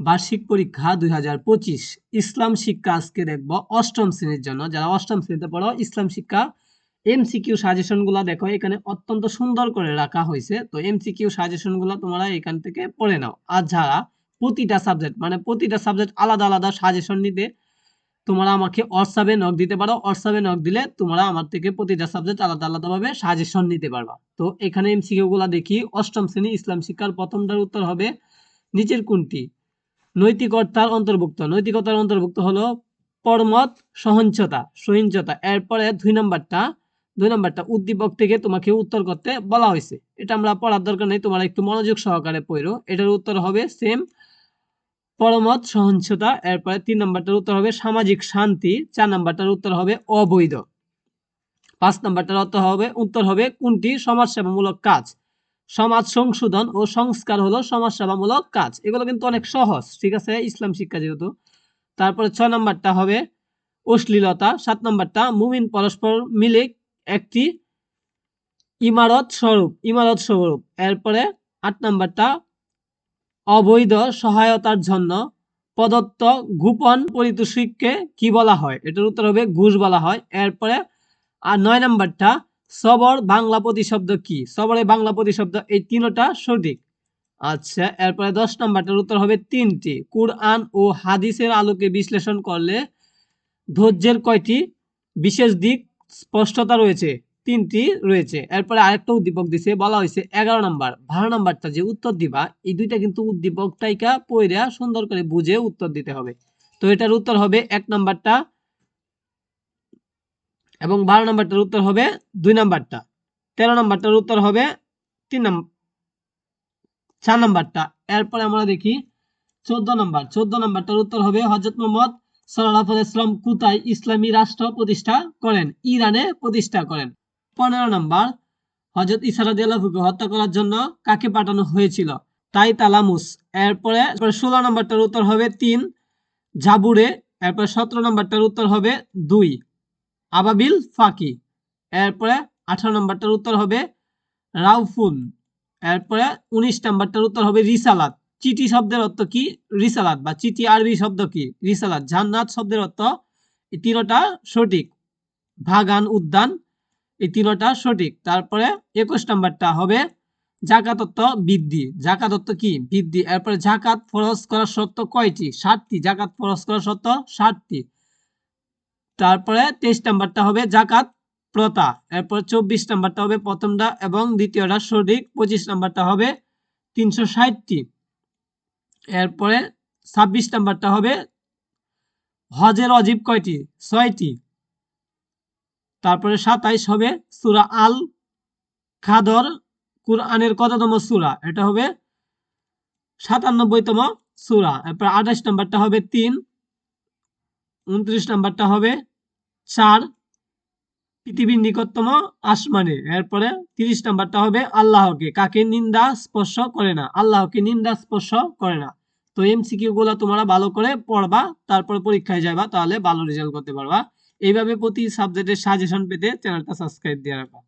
বার্ষিক পরীক্ষা দুই হাজার পঁচিশ। ইসলাম শিক্ষা আজকে দেখব অষ্টম শ্রেণির জন্য। যারা অষ্টম শ্রেণীতে পড়ো, ইসলাম শিক্ষা এমসিকিউ সাজেশনগুলা দেখো, এখানে অত্যন্ত সুন্দর করে রাখা হয়েছে। তো এমসিকিউ সাজেশনগুলা তোমরা এখান থেকে পড়ে নাও। আর যারা প্রতিটা সাবজেক্ট মানে প্রতিটা সাবজেক্ট আলাদা আলাদা সাজেশন নিতে, তোমরা আমাকে হোয়াটসঅ্যাপে নক দিতে পারো। হোয়াটসঅ্যাপে নক দিলে তোমরা আমার থেকে প্রতিটা সাবজেক্ট আলাদা আলাদাভাবে সাজেশন নিতে পারবা। তো এখানে এমসিকিউ গুলা দেখি, অষ্টম শ্রেণি ইসলাম শিক্ষার প্রথমটার উত্তর হবে, নিচের কোনটি? নৈতিকতার অন্তর্ভুক্ত। নৈতিকতার অন্তর্ভুক্ত হলো পরমত সহনশীলতা সহিংসতা। এরপরে দুই নাম্বারটা দুই নাম্বারটা উদ্দীপক থেকে তোমাকে উত্তর করতে বলা হয়েছে। এটা আমরা পড়ার দরকার নেই, তোমরা একটু মনোযোগ সহকারে পড়ো। এটার উত্তর হবে সেম পরমত সহনশীলতা এরপরে তিন নাম্বারটার উত্তর হবে সামাজিক শান্তি। চার নাম্বারটার উত্তর হবে অবৈধ। পাঁচ নাম্বারটার উত্তর হবে উত্তর হবে কোনটি? সমাজসেবামূলক কাজ। সমাজ সংশোধন ও সংস্কার হলো সমাজসেবামূলক কাজ। এগুলো কিন্তু অনেক সহজ, ঠিক আছে? ইসলাম শিক্ষা যেহেতু। তারপরে ছয় নম্বরটা হবে অশ্লীলতা, সাত নম্বরটা মুমিন পরস্পর মিলে একটি ইমারত স্বরূপ ইমারত স্বরূপ। এরপরে আট নম্বরটা অবৈধ সহায়তার জন্য প্রদত্ত গোপন পরিতোষিককে কি বলা হয়? এটার উত্তর হবে ঘুষ বলা হয়। এরপরে আর নয় নম্বরটা সবর বাংলা প্রতিশব্দ কি? সবরে বাংলা প্রতিশব্দ এই তিনটা সঠিক। আচ্ছা এরপরে দশ নম্বরটার উত্তর হবে তিনটি। কুরআন ও হাদিসের আলোকে বিশ্লেষণ করলে ধৈর্যের কয়টি? বিশেষ দিক, স্পষ্টতা রয়েছে, তিনটি রয়েছে। এরপরে আরেকটা উদ্দীপক দিছে, বলা হয়েছে এগারো নম্বর। বারো নম্বরটা যে উত্তর দিবা, এই দুইটা কিন্তু উদ্দীপক টাইকা পইরা সুন্দর করে বুঝে উত্তর দিতে হবে। তো এটার উত্তর হবে এক নম্বরটা এবং বারো নম্বরটার উত্তর হবে দুই নম্বরটা। তেরো নম্বরটার উত্তর হবে তিন নম্বর চার নম্বরটা। এরপরে আমরা দেখি চোদ্দ নম্বর। চোদ্দ নম্বরটার উত্তর হবে হজরত মোহাম্মদ সাল্লাহ কোথায় ইসলামী রাষ্ট্র প্রতিষ্ঠা করেন? ইরানে প্রতিষ্ঠা করেন। পনেরো নম্বর হজরত ইসারাদিয়ালহুকে হত্যা করার জন্য কাকে পাঠানো হয়েছিল? তাই তালামুস এরপরে ষোলো নম্বরটার উত্তর হবে তিন জাবুরে। এরপরে সতেরো নম্বরটার উত্তর হবে দুই। আবাবিল ফাকি। এরপরে আঠারো নম্বরটার উত্তর হবে রাউফুন। এরপরে উনিশ নাম্বারটার উত্তর হবে রিসালাত। চিঠি শব্দের অর্থ কি? রিসালাত বা চিঠি আরবি শব্দ কি? রিসালাত। জান্নাত শব্দের অর্থ এই তিনটা সঠিক। ভাগান উদ্যান, এই তিনটা সঠিক। তারপরে একুশ নাম্বারটা হবে জাকাতত্ব বৃদ্ধি। জাকাতত্ব কি? বৃদ্ধি। এরপরে জাকাত ফরজ করার শর্ত কয়টি? ষাটটি জাকাত ফরজ করার শর্ত ষাটটি তারপরে তেইশ নাম্বারটা হবে জাকাত প্রতা, এরপর চব্বিশ নাম্বারটা হবে প্রথমটা এবং দ্বিতীয়টা সঠিক, পঁচিশ নাম্বারটা হবে তিনশো ষাটটি। এরপরে ছাব্বিশ নাম্বারটা হবে হজের অজীব কয়টি? ছয়টি। তারপরে সাতাইশ হবে সুরা আল খাদর কুরআনের কততম সুরা? এটা হবে সাতানব্বইতম সুরা। এরপর আঠাশ নাম্বারটা হবে তিন। উনত্রিশ নাম্বারটা হবে চার পৃথিবীর নিকটতম আসমানে। এরপরে তিরিশ নাম্বারটা হবে আল্লাহকে। কাকে নিন্দা স্পর্শ করে না? আল্লাহকে নিন্দা স্পর্শ করে না। তো এমসিকিউ গুলো তোমরা ভালো করে পড়বা, তারপরে পরীক্ষায় যাবা তাহলে ভালো রেজাল্ট করতে পারবা। এইভাবে প্রতি সাবজেক্টের সাজেশন পেতে চ্যানেলটা সাবস্ক্রাইব দিয়ে রাখবা।